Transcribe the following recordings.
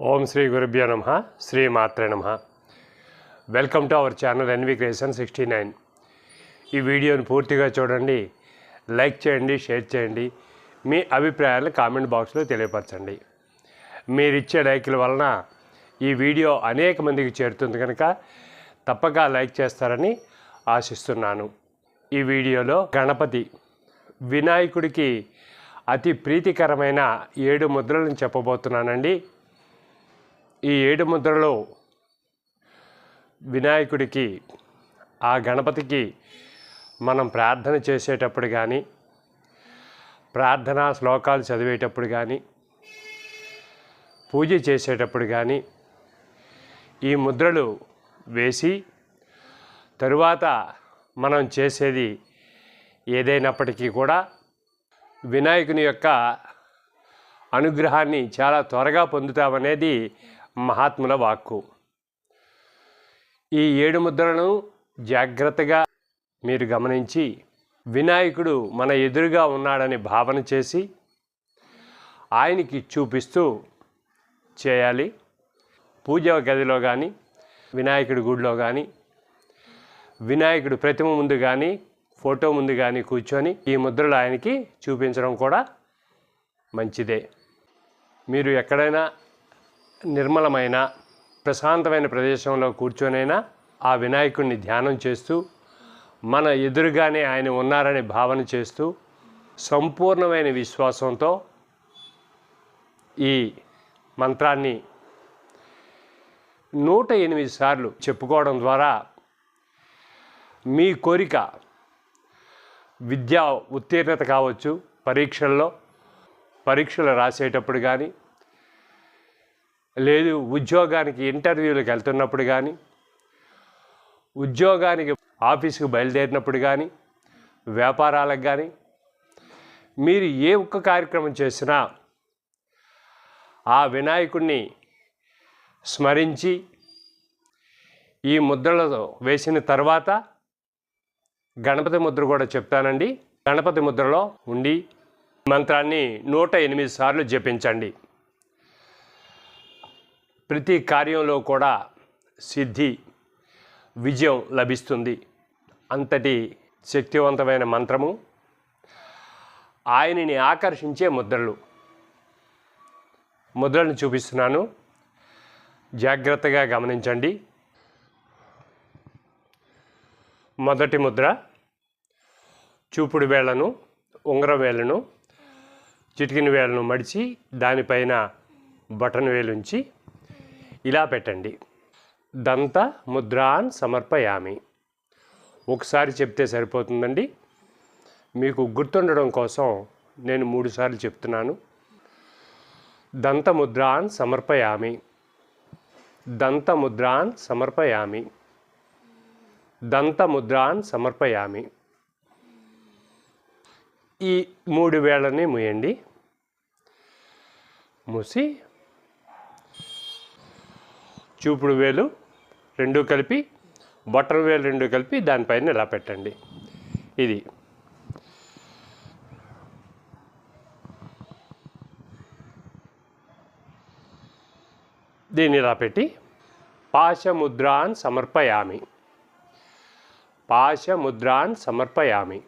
ఓం శ్రీ గురుభ్యో నమ శ్రీ మాత్రే నమ. Welcome to our channel NV creation sixty nine ఈ వీడియోని పూర్తిగా చూడండి లైక్ చేయండి షేర్ చేయండి మీ అభిప్రాయాలు కామెంట్ బాక్స్లో తెలియపరచండి. మీరిచ్చే లైకుల వలన ఈ వీడియో అనేక మందికి చేరుతుంది కనుక తప్పక లైక్ చేస్తారని ఆశిస్తున్నాను. ఈ వీడియోలో గణపతి వినాయకుడికి అతి ప్రీతికరమైన ఏడు ముద్రలను చెప్పబోతున్నానండి. ఈ ఏడు ముద్రలో వినాయకుడికి ఆ గణపతికి మనం ప్రార్థన చేసేటప్పుడు కానీ ప్రార్థనా శ్లోకాలు చదివేటప్పుడు కానీ పూజ చేసేటప్పుడు కానీ ఈ ముద్రలు వేసి తరువాత మనం చేసేది ఏదైనప్పటికీ కూడా వినాయకుని యొక్క అనుగ్రహాన్ని చాలా త్వరగా పొందుతామనేది మహాత్ముల వాక్కు. ఈ ఏడు ముద్రలను జాగ్రత్తగా మీరు గమనించి వినాయకుడు మన ఎదురుగా ఉన్నాడని భావన చేసి ఆయనకి చూపిస్తూ చేయాలి. పూజ గదిలో కానీ వినాయకుడి గుడిలో కానీ వినాయకుడు ప్రతిమ ముందు కానీ ఫోటో ముందు కానీ కూర్చొని ఈ ముద్రలు ఆయనకి చూపించడం కూడా మంచిదే. మీరు ఎక్కడైనా నిర్మలమైన ప్రశాంతమైన ప్రదేశంలో కూర్చొనైనా ఆ వినాయకుడిని ధ్యానం చేస్తూ మన ఎదురుగానే ఆయన ఉన్నారని భావన చేస్తూ సంపూర్ణమైన విశ్వాసంతో ఈ మంత్రాన్ని నూట ఎనిమిది సార్లు చెప్పుకోవడం ద్వారా మీ కోరిక విద్యా ఉత్తీర్ణత కావచ్చు పరీక్షల్లో పరీక్షలు రాసేటప్పుడు కానీ లేదు ఉద్యోగానికి ఇంటర్వ్యూలకు వెళ్తున్నప్పుడు కానీ ఉద్యోగానికి ఆఫీసుకు బయలుదేరినప్పుడు కానీ వ్యాపారాలకు కానీ మీరు ఏ ఒక్క కార్యక్రమం చేసినా ఆ వినాయకుడిని స్మరించి ఈ ముద్రలతో వేసిన తర్వాత గణపతి ముద్ర కూడా చెప్తానండి. గణపతి ముద్రలో ఉండి మంత్రాన్ని నూట ఎనిమిది సార్లు జపించండి. ప్రతి కార్యంలో కూడా సిద్ధి విజయం లభిస్తుంది. అంతటి శక్తివంతమైన మంత్రము ఆయనని ఆకర్షించే ముద్రలు. ముద్రలను చూపిస్తున్నాను. జాగ్రత్తగా గమనించండి. మొదటి ముద్ర చూపుడు వేళ్ళను ఉంగరం వేళ్ళను చిటికిన వేళ్ళను మడిచి దానిపైన బటన్ వేలుంచి ఇలా పెట్టండి. దంత ముద్రాన్ సమర్పయామి. ఒకసారి చెప్తే సరిపోతుందండి. మీకు గుర్తుండడం కోసం నేను మూడుసార్లు చెప్తున్నాను. దంతముద్రాన్ సమర్పయామి. దంతముద్రాన్ సమర్పయామి. దంతముద్రాన్ సమర్పయామి. ఈ మూడు వేళని ముయండి. మూసి చూపుడు వేలు రెండు కలిపి బొట్టన వేలు రెండు కలిపి దానిపైన ఇలా పెట్టండి. ఇది. దీన్ని ఇలా పెట్టి పాశముద్రాన్ సమర్పయామి. పాశముద్రాన్ సమర్పయామి.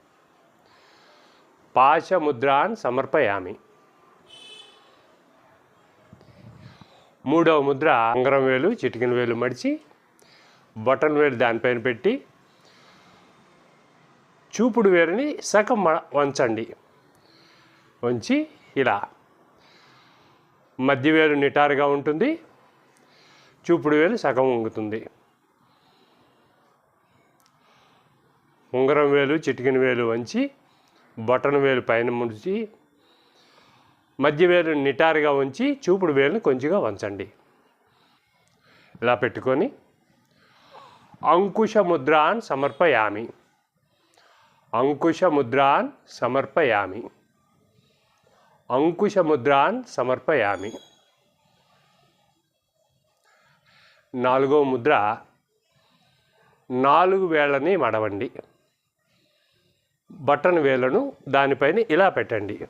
పాశముద్రాన్ సమర్పయామి. మూడవ ముద్ర ఉంగరం వేలు చిటికిన వేలు మడిచి బటన్ వేలు దానిపైన పెట్టి చూపుడు వేలుని సగం వంచండి. వంచి ఇలా. మధ్య వేలు నిటారుగా ఉంటుంది చూపుడు వేలు సగం వంగుతుంది. ఉంగరం వేలు చిటికిన వేలు వంచి బటన్ వేలు పైన ముడిచి మధ్య వేలు నిటారుగా ఉంచి చూపుడు వేలును కొంచెంగా వంచండి. ఇలా పెట్టుకొని అంకుశ ముద్రాన్ సమర్పయామి. అంకుశ ముద్రాన్ సమర్పయామి. అంకుశ ముద్రాన్ సమర్పయామి. నాలుగో ముద్ర నాలుగు వేళ్ళని మడవండి. బటన్ వేళ్ళను దానిపైన ఇలా పెట్టండి.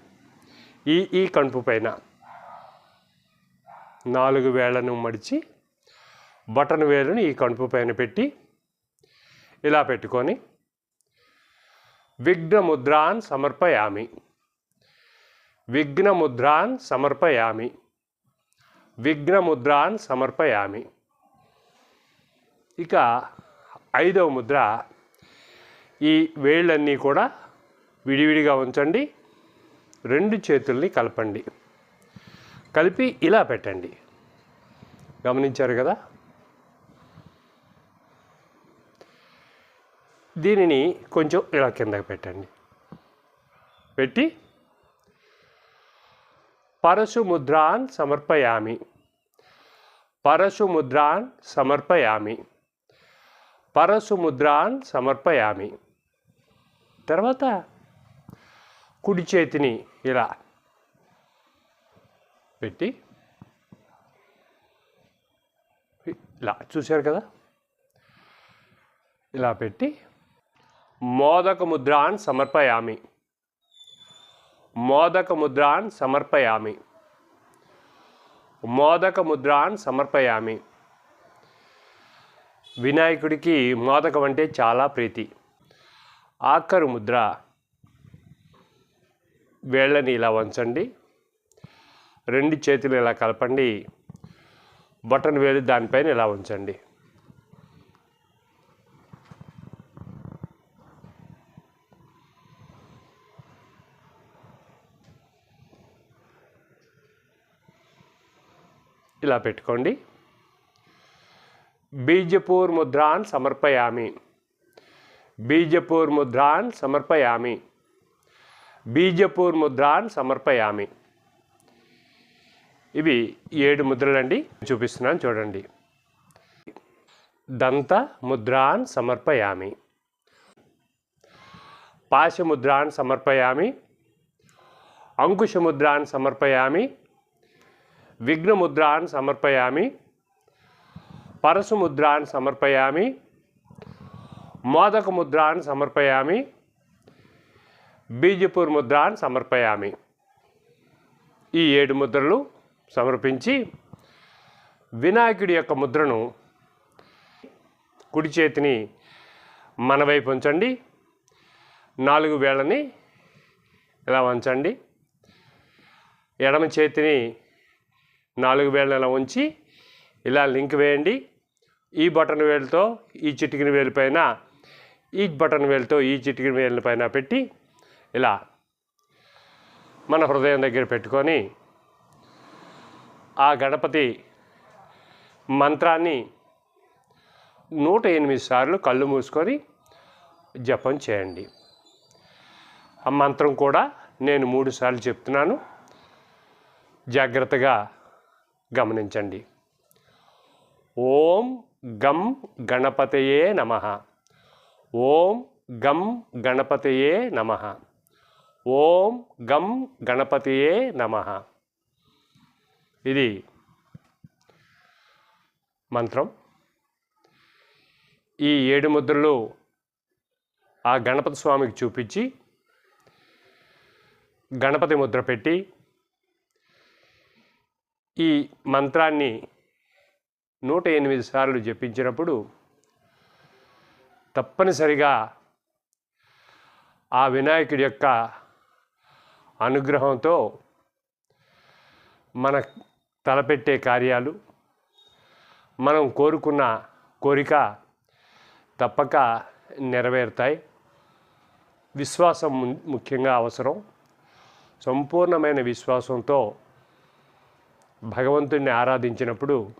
ఈ ఈ కణుపు పైన నాలుగు వేళ్ళను మడిచి బటన్ వేలుని ఈ కణుపు పైన పెట్టి ఇలా పెట్టుకొని విఘ్నముద్రాన్ సమర్పయామి. విఘ్నముద్రాన్ సమర్పయామి. విఘ్నముద్రాన్ సమర్పయామి. ఇక ఐదవ ముద్ర ఈ వేళ్ళన్నీ కూడా విడివిడిగా ఉంచండి. రెండు చేతుల్ని కలపండి. కలిపి ఇలా పెట్టండి. గమనించారు కదా? దీనిని కొంచెం ఇలా కిందకి పెట్టండి. పెట్టి పరశుముద్రాన్ సమర్పయామి. పరశుముద్రాన్ సమర్పయామి. పరశుముద్రాన్ సమర్పయామి. తర్వాత కుడి చేతిని ఇలా పెట్టి ఇలా చూశారు కదా? ఇలా పెట్టి మోదక ముద్రాన్ సమర్పయామి. మోదక ముద్రాన్ సమర్పయామి. మోదక ముద్రాన్ సమర్పయామి. వినాయకుడికి మోదకం అంటే చాలా ప్రీతి. ఆఖరు ముద్ర వేళ్ళని ఇలా వంచండి. రెండు చేతులు ఇలా కలపండి. బటన్ వేలు దానిపైన ఇలా ఉంచండి. ఇలా పెట్టుకోండి. బీజపూర్ ముద్రాన్ సమర్పయామి. బీజపూర్ ముద్రాన్ సమర్పయామి. బీజపూర్ ముద్రాన్ సమర్పయామి. ఇవి ఏడు ముద్రలండి. చూపిస్తున్నాను చూడండి. దంత ముద్రాన్ సమర్పయామి. పాశముద్రాన్ సమర్పయామి. అంకుశముద్రాన్ సమర్పయామి. విఘ్నముద్రాన్ సమర్పయామి. పరశుముద్రాన్ సమర్పయామి. మోదకముద్రాన్ సమర్పయామి. బీజపూర్ ముద్రాన్ సమర్పయామి. ఈ ఏడు ముద్రలు సమర్పించి వినాయకుడి యొక్క ముద్రను కుడి చేతిని మన వైపు ఉంచండి. నాలుగు వేళ్ళని ఇలా ఉంచండి ఎడమ చేతిని నాలుగు వేళ్ళని ఇలా ఉంచి ఇలా లింక్ వేయండి. ఈ బటన్ వేలుతో ఈ చిటికిన వేలు పైన ఈ బటన్ వేలుతో ఈ చిటికిన వేలు పైన పెట్టి ఇలా మన హృదయం దగ్గర పెట్టుకొని ఆ గణపతి మంత్రాన్ని నూట ఎనిమిది సార్లు కళ్ళు మూసుకొని జపం చేయండి. ఆ మంత్రం కూడా నేను మూడు సార్లు చెప్తున్నాను. జాగ్రత్తగా గమనించండి. ఓం గం గణపతయే నమ. ఓం గం గణపతయే నమ. ఓం గం గణపతియే నమ. ఇది మంత్రం. ఈ ఏడు ముద్రలు ఆ గణపతి స్వామికి చూపించి గణపతి ముద్ర పెట్టి ఈ మంత్రాన్ని నూట ఎనిమిది సార్లు జపించినప్పుడు తప్పనిసరిగా ఆ వినాయకుడి యొక్క అనుగ్రహంతో మన తలపెట్టే కార్యాలు మనం కోరుకున్న కోరిక తప్పక నెరవేరుతాయి. విశ్వాసం ము- ముఖ్యంగా అవసరం. సంపూర్ణమైన విశ్వాసంతో భగవంతుడిని ఆరాధించినప్పుడు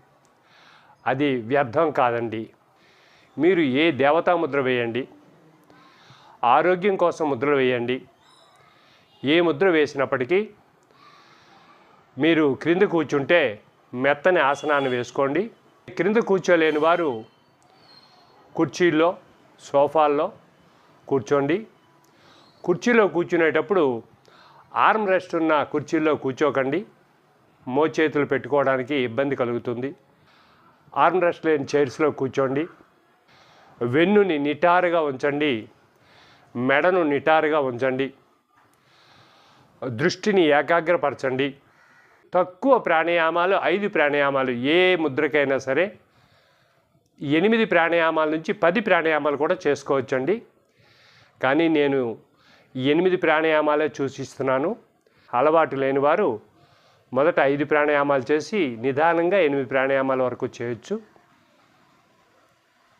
అది వ్యర్థం కాదండి. మీరు ఏ దేవతా ముద్ర వేయండి ఆరోగ్యం కోసం ముద్రలు వేయండి ఏ ముద్ర వేసినప్పటికీ మీరు క్రింద కూర్చుంటే మెత్తని ఆసనాన్ని వేసుకోండి. క్రింద కూర్చోలేని వారు కుర్చీల్లో సోఫాల్లో కూర్చోండి. కుర్చీలో కూర్చునేటప్పుడు ఆర్మ్ రెస్ట్ ఉన్న కుర్చీల్లో కూర్చోకండి. మోచేతులు పెట్టుకోవడానికి ఇబ్బంది కలుగుతుంది. ఆర్మ్ రెస్ట్ లేని చైర్స్లో కూర్చోండి. వెన్నుని నిటారుగా ఉంచండి. మెడను నిటారుగా ఉంచండి. దృష్టిని ఏకాగ్రపరచండి. తక్కువ ప్రాణాయామాలు ఐదు ప్రాణాయామాలు ఏ ముద్రకైనా సరే ఎనిమిది ప్రాణాయామాల నుంచి పది ప్రాణాయామాలు కూడా చేసుకోవచ్చండి. కానీ నేను ఎనిమిది ప్రాణాయామాలే సూచిస్తున్నాను. అలవాటు లేని వారు మొదట ఐదు ప్రాణాయామాలు చేసి నిదానంగా ఎనిమిది ప్రాణాయామాల వరకు చేయొచ్చు.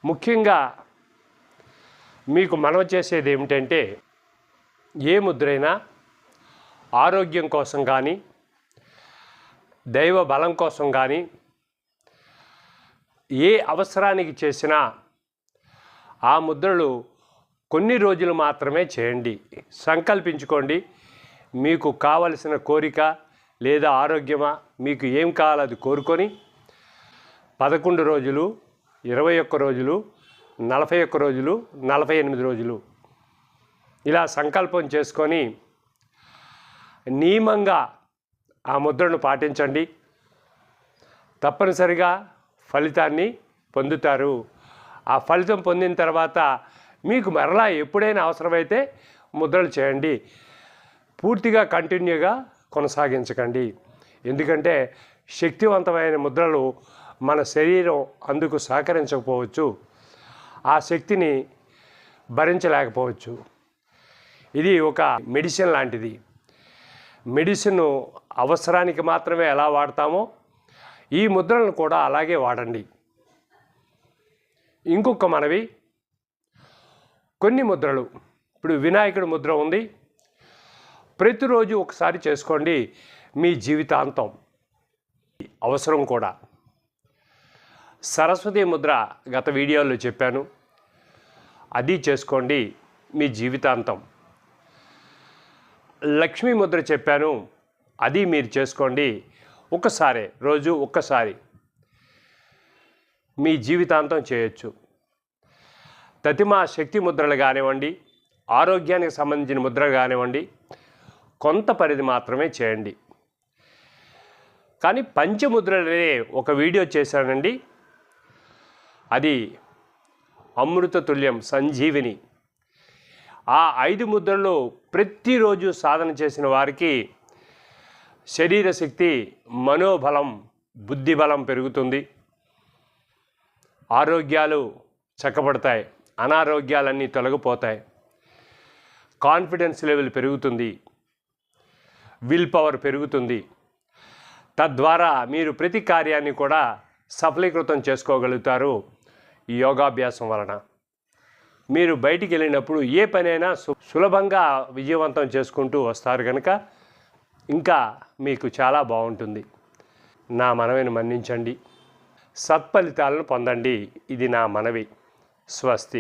ముఖ్యంగా మీకు మనవ చేసేది ఏమిటంటే ఏ ముద్రైనా ఆరోగ్యం కోసం కానీ దైవ బలం కోసం కానీ ఏ అవసరానికి చేసినా ఆ ముద్రలు కొన్ని రోజులు మాత్రమే చేయండి. సంకల్పించుకోండి. మీకు కావలసిన కోరిక లేదా ఆరోగ్యమా మీకు ఏం కావాలో అది కోరుకొని పదకొండు రోజులు ఇరవై ఒక్క రోజులు నలభై ఒక్క రోజులు నలభై ఎనిమిది రోజులు ఇలా సంకల్పం చేసుకొని నియమంగా ఆ ముద్రను పాటించండి. తప్పనిసరిగా ఫలితాన్ని పొందుతారు. ఆ ఫలితం పొందిన తర్వాత మీకు మరలా ఎప్పుడైనా అవసరమైతే ముద్రలు చేయండి. పూర్తిగా కంటిన్యూగా కొనసాగించకండి. ఎందుకంటే శక్తివంతమైన ముద్రలు మన శరీరం అందుకు సహకరించకపోవచ్చు. ఆ శక్తిని భరించలేకపోవచ్చు. ఇది ఒక మెడిసిన్ లాంటిది. మెడిసిన్ అవసరానికి మాత్రమే ఎలా వాడతామో ఈ ముద్రలను కూడా అలాగే వాడండి. ఇంకొక మనవి కొన్ని ముద్రలు. ఇప్పుడు వినాయకుడి ముద్ర ఉంది. ప్రతిరోజు ఒకసారి చేసుకోండి మీ జీవితాంతం. అవసరం కూడా. సరస్వతి ముద్ర గత వీడియోలో చెప్పాను. అది చేసుకోండి మీ జీవితాంతం. లక్ష్మీ ముద్ర చెప్పాను. అది మీరు చేసుకోండి. ఒక్కసారే రోజు ఒక్కసారి. మీ జీవితాంతం చేయొచ్చు. తతిమా శక్తి ముద్రలు కానివ్వండి ఆరోగ్యానికి సంబంధించిన ముద్రలు కానివ్వండి కొంత పరిధి మాత్రమే చేయండి. కానీ పంచముద్రలనే ఒక వీడియో చేశానండి. అది అమృత తుల్యం సంజీవిని ఆ ఐదు ముద్రలు ప్రతిరోజు సాధన చేసిన వారికి శరీర శక్తి మనోబలం బుద్ధిబలం పెరుగుతుంది. ఆరోగ్యాలు చక్కబడతాయి. అనారోగ్యాలన్నీ తొలగిపోతాయి. కాన్ఫిడెన్స్ లెవెల్ పెరుగుతుంది. విల్ పవర్ పెరుగుతుంది. తద్వారా మీరు ప్రతి కార్యాన్ని కూడా సఫలీకృతం చేసుకోగలుగుతారు ఈ యోగాభ్యాసం వలన. మీరు బయటికి వెళ్ళినప్పుడు ఏ పనైనా సు సులభంగా విజయవంతం చేసుకుంటూ వస్తారు కనుక ఇంకా మీకు చాలా బాగుంటుంది. నా మనవిని మన్నించండి. సత్ఫలితాలను పొందండి. ఇది నా మనవి. స్వస్తి.